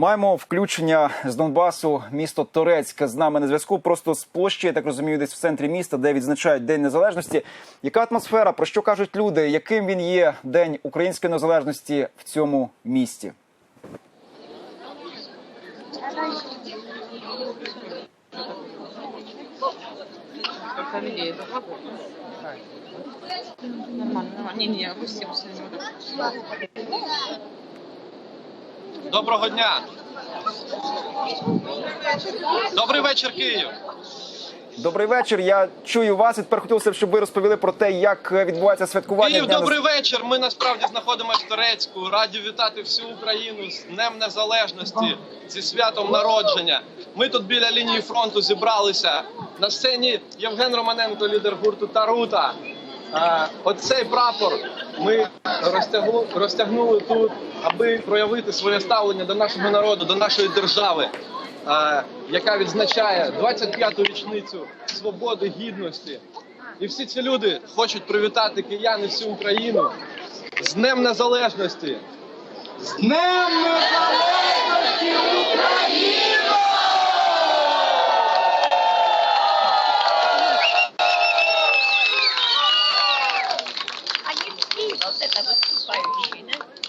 Маємо включення з Донбасу, місто Торецьк з нами на зв'язку. Просто з площі, я так розумію, десь в центрі міста, де відзначають День Незалежності. Яка атмосфера? Про що кажуть люди? Яким він є День української незалежності в цьому місті? Нормально, нормально. Не, опустимся немного. Доброго дня! Добрий вечір, Київ! Добрий вечір. Я чую вас. І тепер хотілося б, щоб ви розповіли про те, як відбувається святкування Київ, Дня добрий вечір. Ми насправді знаходимося в Турецьку. Раді вітати всю Україну з Днем Незалежності, зі святом народження. Ми тут біля лінії фронту зібралися. На сцені Євген Романенко, лідер гурту Тарута. Оцей прапор ми розтягнули, розтягнули тут, аби проявити своє ставлення до нашого народу, до нашої держави, яка відзначає 25-ту річницю свободи, гідності. І всі ці люди хочуть привітати киян і всю Україну з Днем Незалежності. З Днем Незалежності! love that. That was inspiring, you?